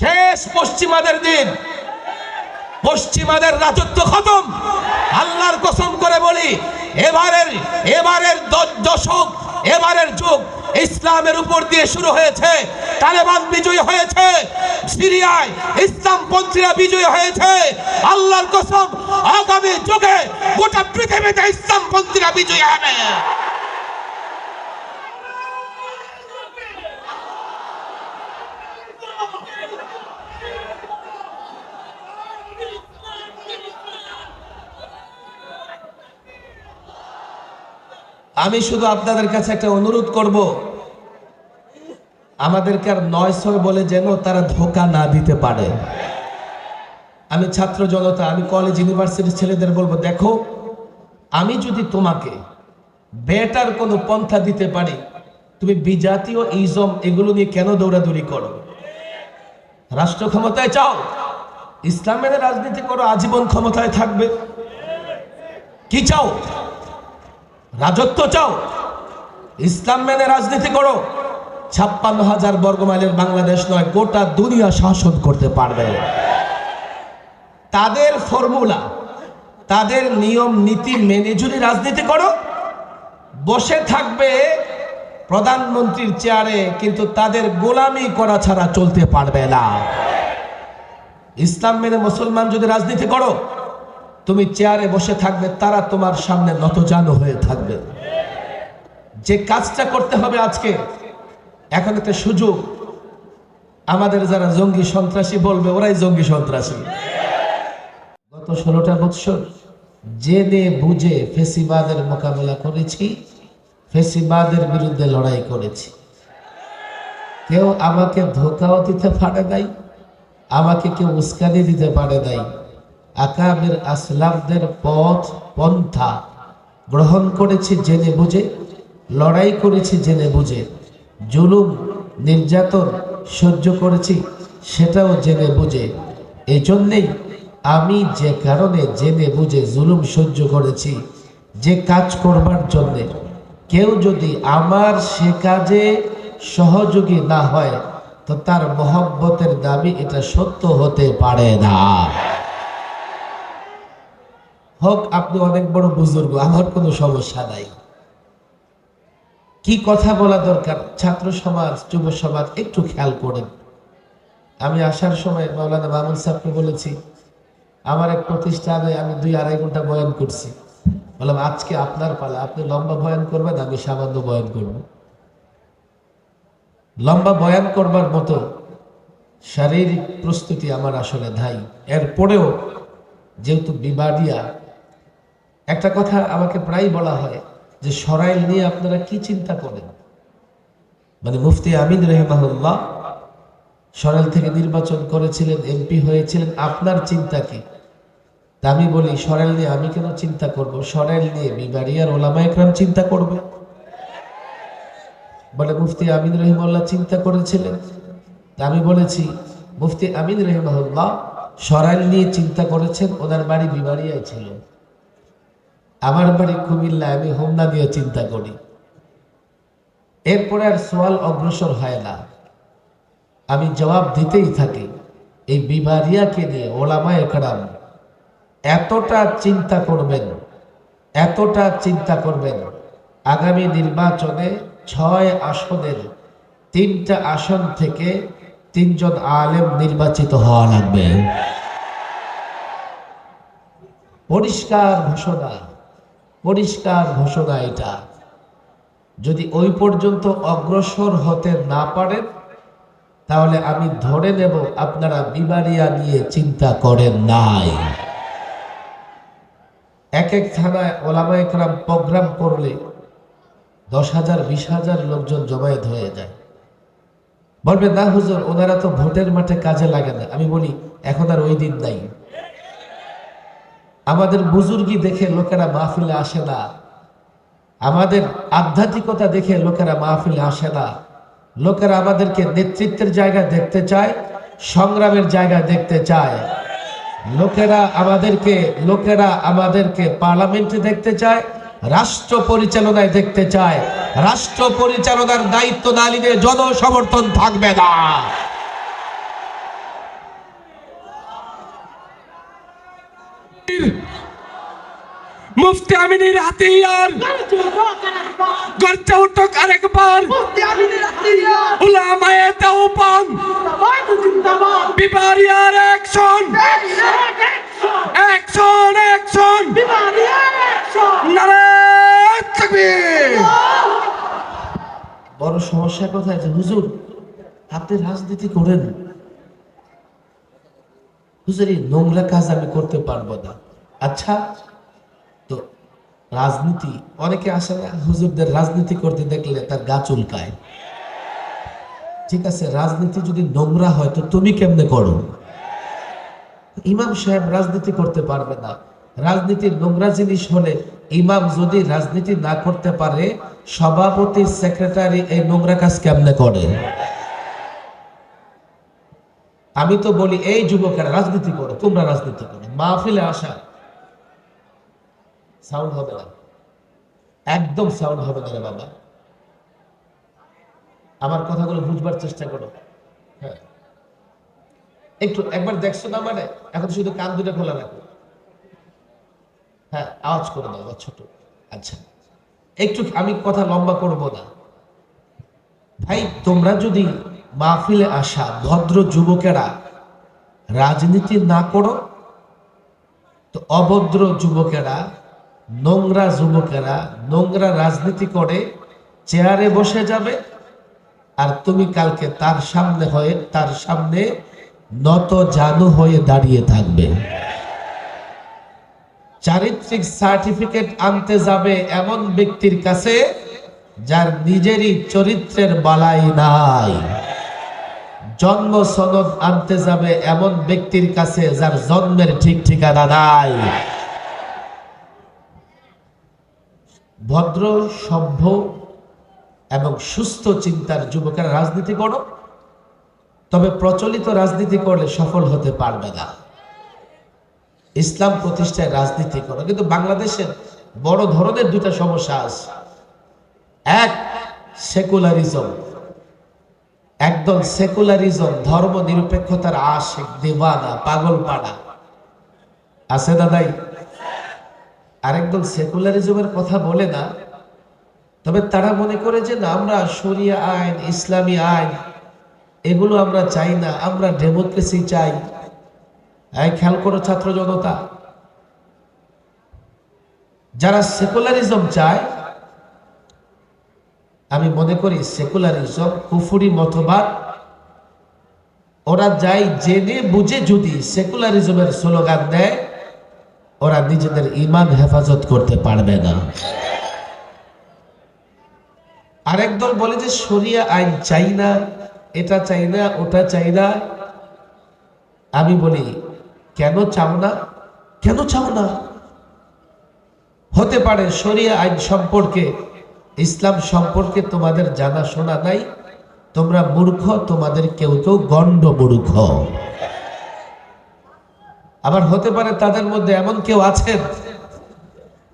শেষ পশ্চিমাদের দিন। পশ্চিমাদের রাজত্ব খতম। আল্লাহর কসম করে বলি, এবারের এবারের দশক, এবারের যুগ ইসলামের উপর দিয়ে শুরু হয়েছে। তালেবান বিজয়ী হয়েছে। সিরিয়ায় ইসলামপন্থীরা বিজয়ী হয়েছে। আল্লাহর কসম, আগামী যুগে গোটা পৃথিবীতে ইসলামপন্থীরা বিজয়ী হবে। আমি শুধু আপনাদের কাছে একটা অনুরোধ করব। আমাদেরকে আর নয় ছয় বলে যেন তারা ধোকা না দিতে পারে। আমি ছাত্র জনতা, আমি কলেজ ইউনিভার্সিটির ছেলেদের বলব, দেখো, আমি যদি তোমাকে বেটার কোনো পন্থা দিতে পারি, তুমি বিজাতীয় ইজম এগুলো নিয়ে কেন দৌড়াদৌড়ি করো? রাষ্ট্র ক্ষমতায় চাও? ইসলামের রাজনীতি করো, আজীবন ক্ষমতায় থাকবে। কি চাও? রাজত্ব চাও? ইসলাম মেনে রাজনীতি করো। ছাপ্পান্ন হাজার বর্গমাইলের বাংলাদেশ নয়, গোটা দুনিয়া শাসন করতে পারবে। তাদের ফর্মুলা, তাদের নিয়ম, নীতি মেনে যদি রাজনীতি করো, বসে থাকবে প্রধানমন্ত্রীর চেয়ারে, কিন্তু তাদের গোলামি করা ছাড়া চলতে পারবে না। ইসলাম মেনে মুসলমান যদি রাজনীতি করো তুমি চেয়ারে বসে থাকবে, তারা তোমার সামনে নতজানু হয়ে থাকবে। যে কাজটা করতে হবে আজকে, এখন একটা সুযোগ। আমাদের যারা জঙ্গি সন্ত্রাসী বলবে, ওরাই জঙ্গি সন্ত্রাসী। গত ষোলোটা বৎসর জেনে বুঝে ফেসিবাদের মোকাবেলা করেছি, ফেসিবাদের বিরুদ্ধে লড়াই করেছি। কেউ আমাকে ধোকাও দিতে পারে নাই, আমাকে কেউ উস্কানি দিতে পারে নাই। আকাবের আসলামদের পথ, পন্থা গ্রহণ করেছি জেনে বুঝে, লড়াই করেছি জেনে বুঝে, জুলুম, নির্যাতন সহ্য করেছি সেটাও জেনে বুঝে। এই জন্যেই আমি যে কারণে জেনে বুঝে জুলুম সহ্য করেছি, যে কাজ করবার জন্যে। কেউ যদি আমার সে কাজে সহযোগী না হয়, তো তার মহব্বতের দাবি এটা সত্য হতে পারে না। হোক, আপনি অনেক বড় বুজুর্গ, আমার কোনো সমস্যা নাই। কি কথা বলা দরকার? ছাত্র সমাজ, যুব সমাজ, একটু খেয়াল করেন। আমি আসার সময় মাওলানা মামুন সাহেবকে বলেছি, আমার এক প্রতিষ্ঠানে আমি দুই আড়াই ঘণ্টা বয়ান করছি। বললাম, আজকে আপনার পালা, আপনি লম্বা বয়ান করবেন, আমি সামান্য বয়ান করব। লম্বা বয়ান করবার মতো শারীরিক প্রস্তুতি আমার আসলে ধাই এরপরেও যেহেতু বিবাদিয়া একটা কথা আমাকে প্রায় বলা হয় যে সরাইল নিয়ে আপনারা কি চিন্তা করেন? মানে মুফতি আমিন রহমাহুল্লাহ সরাইল থেকে নির্বাচন করেছিলেন, এমপি হয়েছিলেন, আপনার চিন্তা কি? আমি বলি, সরাইল নিয়ে আমি কেন চিন্তা করব? সরাইল নিয়ে বিবাড়িয়ার ওলামা একরাম চিন্তা করবে। বলে মুফতি আমিন রহিমুল্লাহ চিন্তা করেছিলেন। তা আমি বলেছি, মুফতি আমিন রহিমাহুল্লাহ সরাইল নিয়ে চিন্তা করেছেন, ওনার বাড়ি বিবাড়িয়ায় ছিল। আমার বাড়ি কুমিল্লা, আমি হোমনা নিয়ে চিন্তা করি। এরপরে আর সোয়াল অগ্রসর হয় না। আমি জবাব দিতেই থাকি, এই বিবারিয়াকে নিয়ে ওলামা একরাম এতটা চিন্তা করবেন, এতটা চিন্তা করবেন, আগামী নির্বাচনে ছয় আসনের, তিনটা আসন থেকে তিনজন আলেম নির্বাচিত হওয়া লাগবে। পরিষ্কার ঘোষণা। পরিষ্কার ঘোষণা এটা। যদি ওই পর্যন্ত অগ্রসর হতে না পারেন, তাহলে আমি ধরে নেব আপনারা বিবারিয়া নিয়ে চিন্তা করেন নাই। এক এক থানায় ওলামা একরাম প্রোগ্রাম করলে দশ হাজার, বিশ হাজার লোকজন জমায়েত হয়ে যায়। বলবে, না হুজুর, ওনারা তো ভোটের মাঠে কাজে লাগে না। আমি বলি, এখন আর ওই দিন নাই। আমাদের বুজুর্গি দেখে লোকেরা মাহফিলে আসে না। আমাদের আধ্যাত্মিকতা দেখে লোকেরা মাহফিলে আসে না। লোকেরা আমাদেরকে নেতৃত্বের জায়গা দেখতে চায়, সংগ্রামের জায়গা দেখতে চায়। লোকেরা আমাদেরকে লোকেরা আমাদেরকে পার্লামেন্টে দেখতে চায়, রাষ্ট্র পরিচালনায় দেখতে চায়। রাষ্ট্র পরিচালনার দায়িত্ব না নিলে জনসমর্থন থাকবে না। মুফতি আমিনের হাতিয়ার। গর্জে উঠক আরেকবার। উলামায়ে দেওবন বিবারিয়ার অ্যাকশন অ্যাকশন অ্যাকশন নারায়ণ তাকবীর। বড় সমস্যা কোথায় যে হুজুর, আপনি রাজনীতি করেন। হুজুর, এই নোংরা কাজ আমি করতে পারব না। আচ্ছা রাজনীতি, অনেকে আসে হুজুরদের রাজনীতি করতে দেখলে তার গা চুলকায়। ঠিক আছে, রাজনীতি যদি নোংরা হয়, তো তুমি কেমনে করো? ইমাম সাহেব রাজনীতি করতে পারবে না। রাজনীতির নোংরা জিনিস হলে ইমাম যদি রাজনীতি না করতে পারে সভাপতি সেক্রেটারি এই নোংরা কাজ কেমনে করে? আমি তো বলি, এই যুবকেরা রাজনীতি করো, তোমরা রাজনীতি করো, মাহফিলে আসা। সাউন্ড হবে না। একদম সাউন্ড হবে না রে বাবা। আমার কথাগুলো বুঝবার চেষ্টা করো। হ্যাঁ। একটু একবার দেখছ না মানে? এখন শুধু কান দুটো খোলা রাখো। হ্যাঁ আওয়াজ করে দাও ছোট। আচ্ছা। একটু আমি কথা লম্বা করব না। ভাই, তোমরা যদি মাহফিলে আসা ভদ্র যুবকেরা রাজনীতি না করো, তো অভদ্র যুবকেরা নোংরা যুবকেরা নোংরা রাজনীতি করে, চেয়ারে বসে যাবে, আর তুমি কালকে তার সামনে হয়ে, তার সামনে নত জানু হয়ে দাঁড়িয়ে থাকবে। চারিত্রিক সার্টিফিকেট আনতে যাবে এমন ব্যক্তির কাছে যার নিজেরই চরিত্রের বালাই নাই। জন্ম সনদ আনতে যাবে এমন ব্যক্তির কাছে যার জন্মের ঠিক ঠিকানা নাই। ভদ্র, সভ্য এবং সুস্থ চিন্তার যুবকেরা রাজনীতি করো। তবে প্রচলিত রাজনীতি করলে সফল হতে পারবে না। ইসলাম প্রতিষ্ঠায় রাজনীতি করো। কিন্তু বাংলাদেশের বড় ধরনের দুটা সমস্যা আছে। এক, সেকুলারিজম। একদল সেকুলারিজম ধর্ম নিরপেক্ষতার আশেক, দেওয়ানা পাগল পাড়া আছে দাদাই আরেকদল সেকুলারিজমের কথা বলে না, তবে তারা মনে করে যে না, আমরা শরিয়া আইন, ইসলামী আইন, এগুলো আমরা চাই না, আমরা ডেমোক্রেসি চাই। খেয়াল করো ছাত্র জনতা, যারা সেকুলারিজম চায়, আমি মনে করি সেকুলারিজম, কুফুরি মতবাদ, ওরা যাই জেনে বুঝে যদি সেকুলারিজমের স্লোগান দেয় ওরা নিজেদের ইমান হেফাজত করতে পারবে না। আরেক দল বলে যে শরিয়া আইন চাই না, এটা চাই না, ওটা চাই না। আমি বলি, কেন চাও না? কেন চাও না? হতে পারে শরিয়া আইন সম্পর্কে, ইসলাম সম্পর্কে তোমাদের জানা শোনা নাই, তোমরা মূর্খ, তোমাদের কেউ কেউ গণ্ড মূর্খ। আবার হতে পারে তাদের মধ্যে এমন কেউ আছেন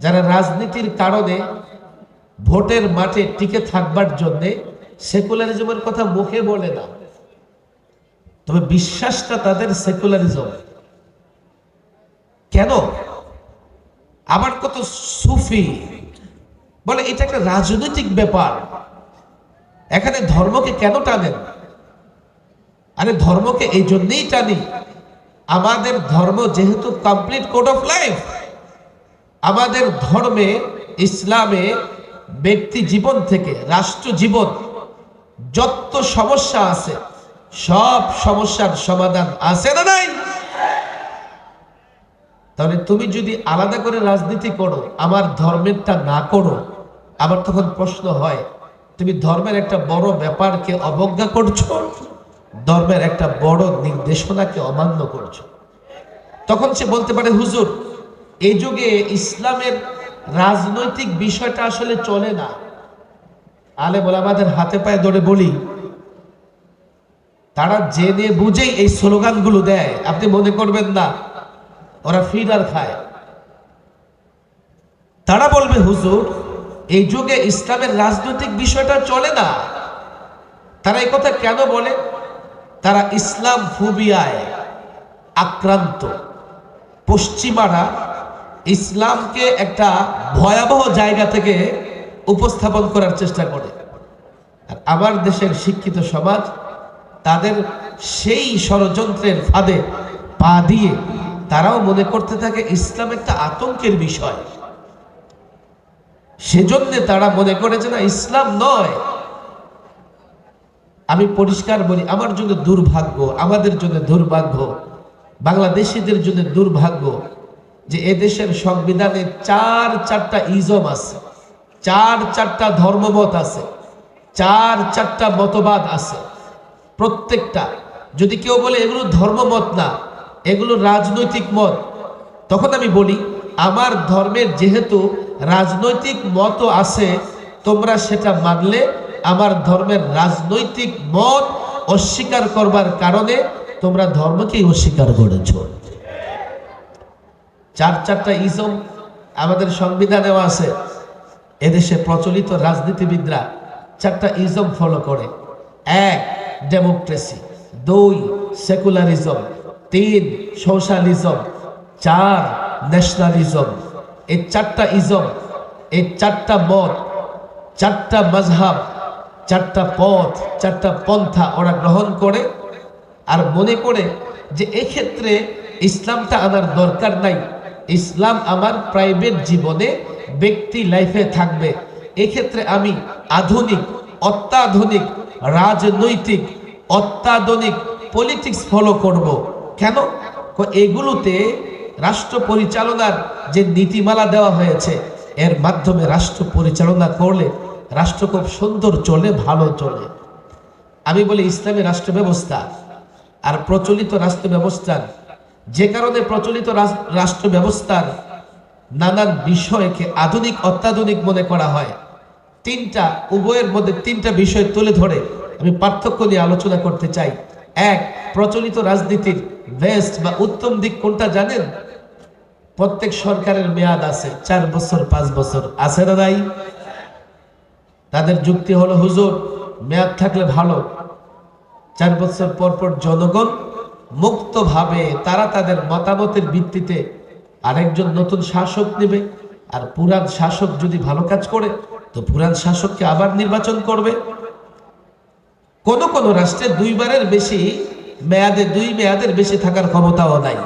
যারা রাজনীতির কারণে ভোটের মাঠে টিকে থাকবার জন্যে সেকুলারিজমের কথা মুখে বলে না। তবে বিশ্বাসটা তাদের সেকুলারিজম। কেন? আবার কত সুফি। বলে, এটা একটা রাজনৈতিক ব্যাপার। এখানে ধর্মকে কেন টানেন? আরে ধর্মকে এই জন্যেই টানি আমাদের ধর্ম যেহেতু কমপ্লিট কোড অফ লাইফ আমাদের ধর্মে, ইসলামে ব্যক্তি জীবন থেকে, রাষ্ট্র জীবন, যত সমস্যা আছে, সব সমস্যার সমাধান আছে না নাই? তাহলে তুমি যদি আলাদা করে রাজনীতি করো, আমার ধর্মেরটা না করো, আমার তখন প্রশ্ন হয়, তুমি ধর্মের একটা বড় ব্যাপারকে অবজ্ঞা করছ? ধর্মের একটা বড় নির্দেশনাকে অমান্য করছ। তখন সে বলতে পারে, হুজুর, এই যুগে ইসলামের রাজনৈতিক বিষয়টা আসলে চলে না। আলে বলে আমাদের হাতে পায়ে ধরে বলি, তারা জেনে বুঝেই এই স্লোগানগুলো দেয়। আপনি মনে করবেন না, ওরা ফিডার খায়। তারা বলবে, হুজুর, এই যুগে ইসলামের রাজনৈতিক বিষয়টা চলে না। তারা এই কথা কেন বলে? তারা ইসলাম ফুবিয়ায় আক্রান্ত। পশ্চিমারা ইসলামকে একটা ভয়াবহ জায়গা থেকে উপস্থাপন করার চেষ্টা করে। আর আমার দেশের শিক্ষিত সমাজ তাদের সেই ষড়যন্ত্রের ফাঁদে পা দিয়ে তারাও মনে করতে থাকে ইসলাম একটা আতঙ্কের বিষয়। সেজন্যে তারা মনে করে যে না, ইসলাম নয় আমি পরিষ্কার বলি, আমার জন্য দুর্ভাগ্য, আমাদের জন্য দুর্ভাগ্য, বাংলাদেশিদের জন্য দুর্ভাগ্য যে এদেশের সংবিধানে চার চারটা ইজম আছে, চার চারটা ধর্মমত আছে, চার চারটা মতবাদ আছে। প্রত্যেকটা, যদি কেউ বলে এগুলো ধর্মমত না, এগুলো রাজনৈতিক মত, তখন আমি বলি, আমার ধর্মের যেহেতু রাজনৈতিক মত আছে, তোমরা সেটা মানলে আমার ধর্মের রাজনৈতিক মত অস্বীকার করবার কারণে তোমরা ধর্মকেই অস্বীকার করেছ। চার চারটা ইজম আমাদের সংবিধানেও আছে। এদেশে প্রচলিত রাজনীতিবিদরা চারটা ইজম ফলো করে। এক ডেমোক্রেসি দুই সেকুলারিজম তিন সোশ্যালিজম চার ন্যাশনালিজম এই চারটা ইজম এই চারটা মত, চারটা মজহাব চারটা পথ, চারটা পন্থা ওরা গ্রহণ করে আর মনে করে যে এক্ষেত্রে ইসলামটা আনার দরকার নাই। ইসলাম আমার প্রাইভেট জীবনে ব্যক্তি লাইফে থাকবে। এক্ষেত্রে আমি আধুনিক, অত্যাধুনিক, রাজনৈতিক, অত্যাধুনিক পলিটিক্স ফলো করব। কেন? এগুলোতে রাষ্ট্র পরিচালনার যে নীতিমালা দেওয়া হয়েছে, এর মাধ্যমে রাষ্ট্র পরিচালনা করলে রাষ্ট্র খুব সুন্দর চলে, ভালো চলে। আমি বলি ইসলামী রাষ্ট্র ব্যবস্থা আর প্রচলিত রাষ্ট্র ব্যবস্থার যে কারণে প্রচলিত রাষ্ট্র ব্যবস্থার নানান বিষয়কে আধুনিক, অত্যাধুনিক মনে করা হয়। তিনটা, উভয়ের মধ্যে তিনটা বিষয় তুলে ধরে আমি পার্থক্য নিয়ে আলোচনা করতে চাই। এক, প্রচলিত রাজনীতির বেস্ট বা উত্তম দিক কোনটা জানেন? প্রত্যেক সরকারের মেয়াদ আছে চার বছর, পাঁচ বছর, আছে না নাই? তাদের যুক্তি হলো, হুজুর, মেয়াদ থাকলে ভালো। চার বছর পর পর জনগণ মুক্তভাবে তারা তাদের মতামতের ভিত্তিতে আরেকজন নতুন শাসক নেবে। আর পুরান শাসক যদি ভালো কাজ করে, তো পুরান শাসককে আবার নির্বাচন করবে। কোন কোন রাষ্ট্রে দুইবারের বেশি মেয়াদে দুই মেয়াদের বেশি থাকার ক্ষমতাও নাই।